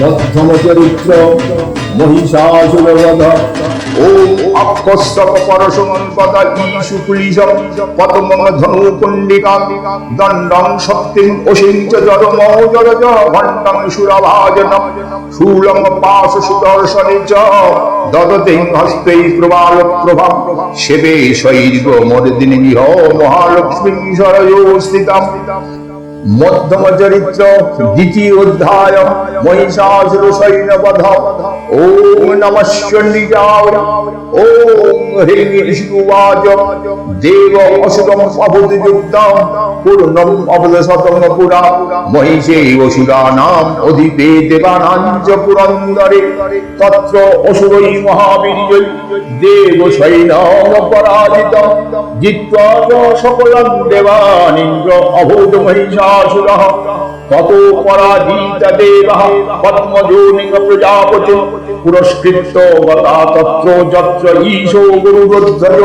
মধ্যম চরিত্র মহিষাসুরবধ। ওম অক্ষস্তক পরশমন পদা ঈশু পুলিশম পদ্মম ধনু কুণ্ডিকা দণ্ডং শক্তিম অসিঞ্চ জর মৌজর জ ঘণ্টং সুরভাজনম শূলং পাশ সুদর্শনে চ। দদতে হস্তে প্রবাল প্রভাম সেবে শৈব মর্দিনী মহালক্ষ্মী সরয়ো মধ্যম চরিত্র, দ্বিতীয় অধ্যায়, মহিষাসুর সৈন্যবধ ওম নমস্য নিজায় ওম হ্রিং ঋষিকুবাচ দেব অসুরম অবধি যুক্তম পূর্ণম অবধ শতম পুরা। মহিষে অসুরানাম অধিপে দেবানাঞ্চ পুরন্দরে। তত্র অসুরৈ মহাবীর্যৈ দেব সৈন্যম পরাজিত। জিত্বা সকলং দেবানিন্দ্র অভূত মহিষাসুরः। তত পরাজিত দেবः পদ্মযোনিং প্রজাপতি। পুরস্কৃত গতা তত্র যত্র ঈশো গুরুরুদ্ধয়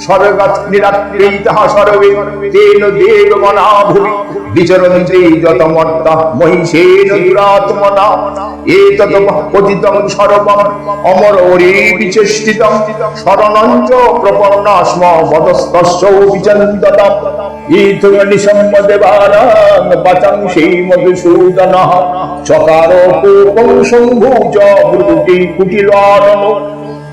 স্বর্গাৎ নিরাত্রিতः সর্বে তেন দেবগণা ভুবি বিচরন্তি যতমর্তা মহিষেন দুরাত্মনা এতত পতিতং সর্বম অমর ওরে বিচেষ্টিতং শরণঞ্চ প্রপন্নাস্ম বদস্তস্য বিচন্দতম সেই মধুসূদনঃ। চকার কোপং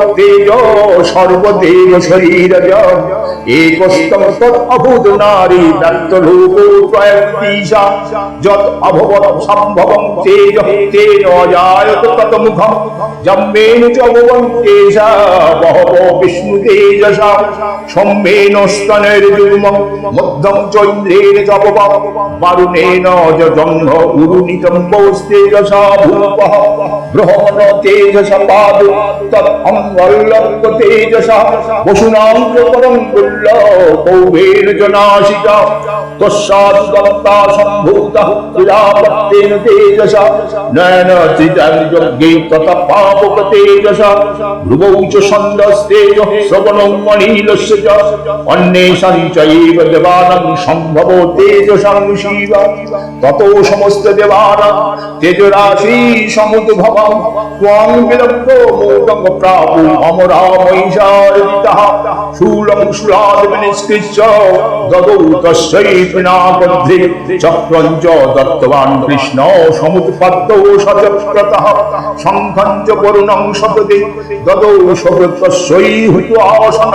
তত্তেজ সর্বদেব শরীরজ একস্তম তৎ অভূত নারী দত্ত লোক প্রয়ন্তিশা যত অভবত সম্ভবং তেজ তেজ অজায়ত তত মুখম জম্মেন চ ভুবন কেশা বহব বিষ্ণু তেজসা। সম্মেন স্তনের যুগ্ম মধ্যম চৈন্দ্রেণ জপব বারুণেন ভূপঃ ব্রহ্মণ তেজসা পাদু। তৎ অঙ্গল্লঙ্গ তেজসা বসুনাং পরম গুল্ল কৌবের জনাশিকা তস্যাৎ দত্তা সম্ভূতঃ প্রজাপত্যেন তেজসা, নয়ন চিতাং যজ্ঞে তত পাপক তেজসা। ভ্রুবৌ চ ছন্দস্তেজ শ্রবণং মণিলস্য চ অন্যেষাং চৈব দেবানাং সম্ভব তেজসাং শিব। তত সমস্ত দেবানাং তেজরাশি সমুদ্ভবম, ত্বং বিলম্ব মোদং প্রাপু অমরা মহিষার্জিতः শূলং শূলাদিবিনিষ্কৃত্য দদৌ তস্যৈ পিনাকদ্ধি চক্রং চ দত্তবান কৃষ্ণ সমুৎপত্ত সচক্রতः শঙ্খং চ বরুণং শতদে দদৌ আসন।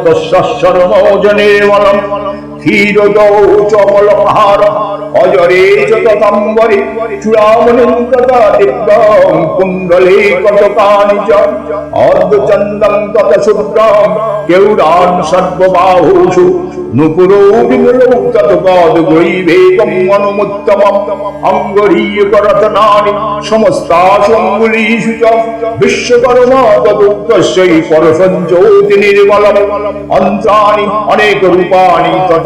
খড়গং তস্যরমোজনে মলম ক্ষীরদৌ চমলমহার অজরে চ ততম্বরে চূড়ামণিং তথা দিব্যং কুণ্ডলে কটকানি চ অর্ধচন্দং তত শুভ্রং কেউরান সর্ববাহুষু নুপুরো বিমলৌ তত পদ গ্রৈবেগম অনুমুত্তমম অঙ্গরীয় করতনানি সমস্তাসু অঙ্গুলীষু চ বিশ্বকর্মা তদুক্তস্যৈ পরসঞ্জ্যোতি নির্মলম অন্ত্রাণি অনেক রূপাণি তত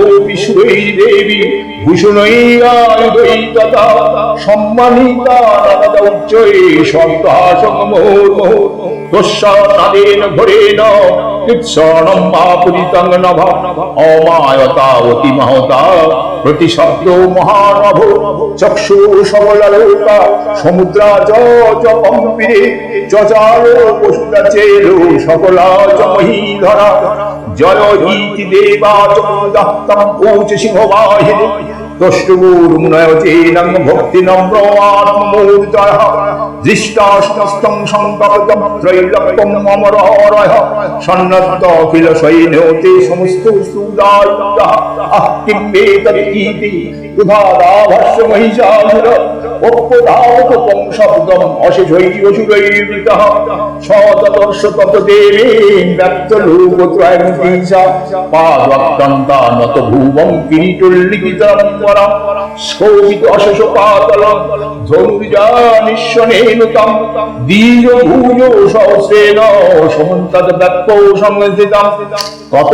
অন্নৈতোপি সুরৈ দেবী ভূষণৈরায়ুধৈ তথা সম্মানিতা নবদৌচ্চৈ সন্তাসং মুহুর্মুহু তস্যানাদেন ঘোরেণ কৃৎসণম মাপুরিতং নভ অমায়তাবতি মহতা প্রতিশব্দ মহানভ চক্ষু সবললোকা সমুদ্রা চ কম্পিরে চচাল পশুরা চেলো সকলা চ মহীধরা জয় ইতি দেবা চ দত্তম কোচ সিংহবাহিনী দ্রষ্টুর্মুনয়চেনং ভক্তি নম্র আত্মমূর্তয় দৃষ্টাস্তং সংকল্পম ত্রৈলক্যম অমরহরয়। সন্নত অখিল সৈন্যতে সমস্ত সুদায়ুধ আহ কিম বেতরিতি উধাদাভস্য মহিষাসুর। অপ্পদাবকং শব্দম অশেষৈ অসুরৈর্বৃতः সতদর্শ তত দেবী ব্যক্ত লোকত্রয়ং দিশা পাদক্তন্তা নত ভুবং কিরীটুল্লিখিতম পরম স্কৌমিত অশেষ পাতলম ধনুর্জা নিঃস্বনেনুতম দীর্ঘ ভুজ সহস্রেণ সমন্তত ব্যক্ত সংস্থিতম কত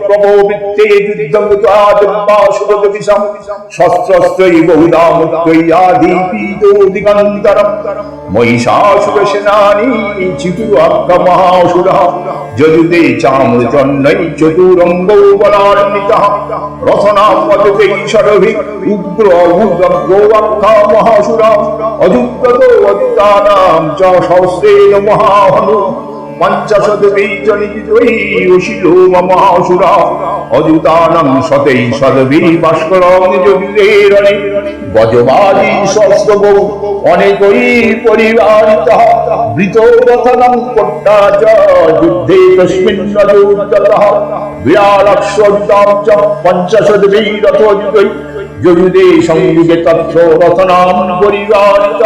প্রবৃত্তে সুরজবিষম শস্ত্রস্ত্রৈ বহুধা মুক্তৈয়াদীপীতো দিগন্তরম মহিষাসুর সেনানি চিতুরাক্ষ মহাসুরः যজুদে চামৃতন্নৈ চতুরঙ্গ বলান্বিতः রথনাম পদতে শরভি উগ্র মহাসুরা অযুক্ত মহাহনু। পঞ্চাশত বীজনিতৈ অশিলো মহাসুরা অযুতানং সতৈ সদবী ভাস্করং যবিরেরণে গজবাজি শস্ত্রব অনেকই পরিবারিত বৃত রথনং কর্তা চ যুদ্ধে তস্মিন নযোদ্যতঃ বিরালক্ষ্যযুতাম চ পঞ্চাশত বীরথযুতৈ যজুদে সংযুগে তত্র রথনাম পরিবারিত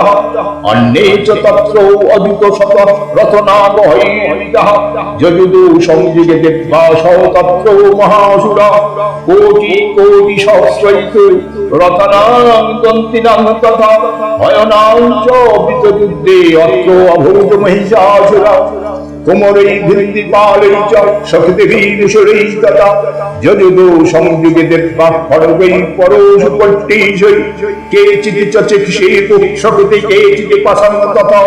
অন্যে চ তত্র অদ্ভুত শত রথনাম হৈরিত যজুদু সংযুগে দেব্যাস তত্র মহাসুরা। কোটি কোটি সহস্রৈত রথনাং দন্তিনাং তথা ভয়নাং চ বৃতযুদ্ধে অত্র অভূত মহিষাসুরা। কোমরৈ ভিন্দি পালৈ চ শক্তি ভীষণৈ তথা যজুদো সংযুগে দেব্যা খড়গৈ পরশ পট্টিশৈ কেচিৎ চ চিক্ষেতু শক্তি কেচিৎ পাশং তথা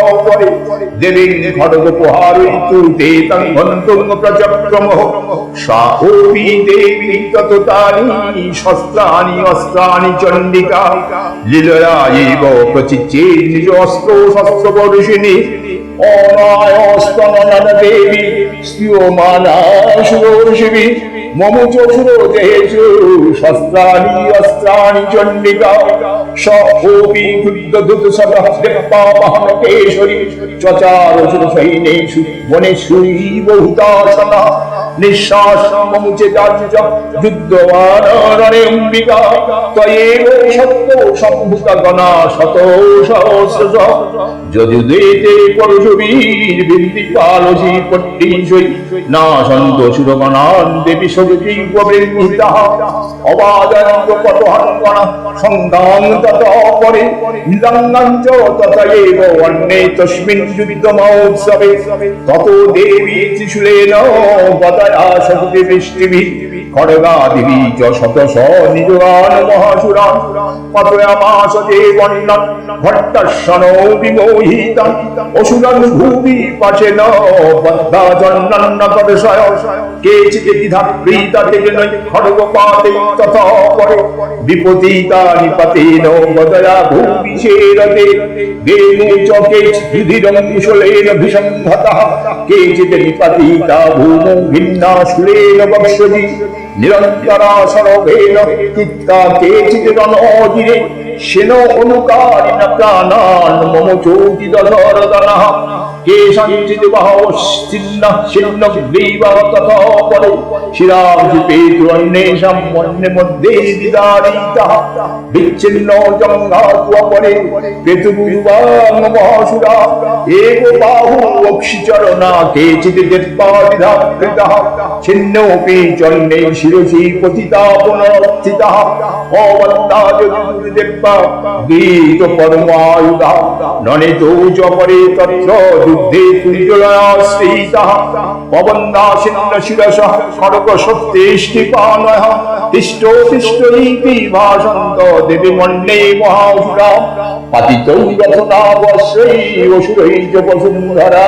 দেবীং তুতে তং দেবী তততানি শস্ত্রাণি অস্ত্রাণি চণ্ডিকা। লীলয়া এব প্রচিচ্যে নিজ অস্ত্র, শস্ত্র বর্ষিণী। অনায়স্তননন দেবী স্ত্রিয়মানা সুরশিবি মম চক্ষুর দেহেষু শস্ত্রাণি অস্ত্রাণি চণ্ডিকা স ওপি ক্ষুদ্র দুত সদা দেপ্পাবহন কেশরী চচার সৈনেষু বনেশ্বরী বহুতাসনা নিঃশ্বাস মমুচে দার্য যুদ্ধমান রণে অম্বিকা। তয়েব সত্য, সম্ভূত গণা শত সহস্র যদুদেতে পরশুবীর বিন্দি পালসি পট্টিশৈ না সন্তোষ সুরগণান দেবী সগতি উপবৃন্দিতা অবাদন্ত পটহঙ্গনা সংগ্রাম তত পরে নিলঙ্গঞ্চ তত এব অন্যে তস্মিন যুদ্ধ মহোৎসবে। তত দেবী ত্রিশূলেন ben asabı demiştim বৃষ্টিভি খড়গাদিবি চ শত স নিজগান মহাসুরান। পতয়ামাস যে বন্নন ভট্টর্ষণ বিমোহিতম ভূমি পাশে ন বদ্ধা জন্নন্ন তদশয় কেচিৎ দ্বিধা প্রীতা খড়গপাতে তথা পরে। বিপতিতা নিপতেন বদয়া ভূমি শেরতে বেনু চ কেচিৎ যুধিরং কুশলেন ভিসংহতঃ কেচিৎ নিপতিতা ভূমৌ ভিন্না শুলেন বক্ষজি নিরন্তরা সরভেন চিত্তা কেচিৎ রণজিরে সেন অনুকারিণ প্রাণান মম চৌকি দশরদনঃ কেশাঞ্চিত বাহশ্চিন্ন ছিন্ন গ্রীবা তথা পরে শিরাজুপে তুরন্নেশম মন্যে মধ্যে বিদারিতা বিচ্ছিন্ন জঙ্ঘাতুয়া পরে পেতুগুরুবাং মহাসুরা। এক বাহু অক্ষিচরণা কেচিত দেত্পাবিধা কৃতঃ ছিন্নোপি চন্নে শিরসি পতিতা পুনরস্থিতः ননেতো চ পরে তত্র যুদ্ধে কুঞ্জলনাশ্রিতः পবন্দাসিন্ন শিরসः খড়গ সত্যেষ্টিপানয়ः তিষ্ঠ তিষ্ঠ ইতি ভাষন্ত দেবী মন্ডে মহাসুরা, পাতিতৌ বসুন্ধরা।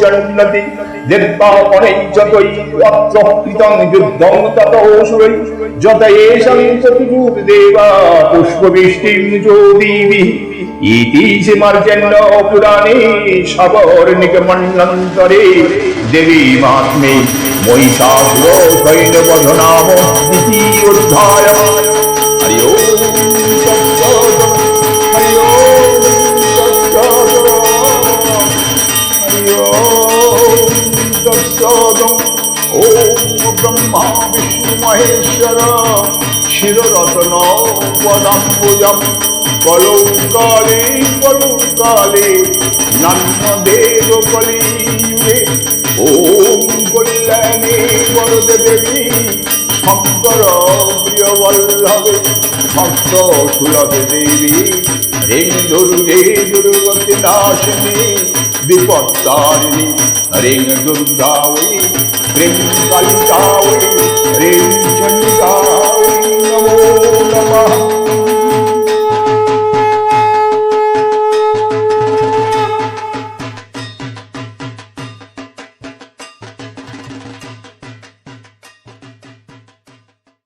বিচন্নতি দেব্বা পরে যতই অত্র কৃতং যুদ্ধং তত অসুরৈ যত এষং চতুরূপ দেবা পুষ্পবৃষ্টিং যোদীবি ইতি সীমার্জন্য পুরাণে সবর্ণিক মন্ডন্তরে দেবী মাত্মে মহিষাসুর সৈন্যবধ নাম দ্বিতীয় অধ্যায়। হরি ওম। তৎসৎ। ওম ব্রহ্মা বিষ্ণু মহেশ্বর শিররত্ন পদাম্বুজম কলৌকালে কলৌকালে নন্মদেব কলিযুগে ওম কল্যাণী বরদে শঙ্কর প্রিয় বল্লভে ভক্ত সুলভে দেবী রে দুর্গে দুর্গতি বিপদ তারিণী রিং দুর্গাওয়ী রিং কালিকাওয়ী রিং চন্ডিকাওয়ী নমো নমঃ।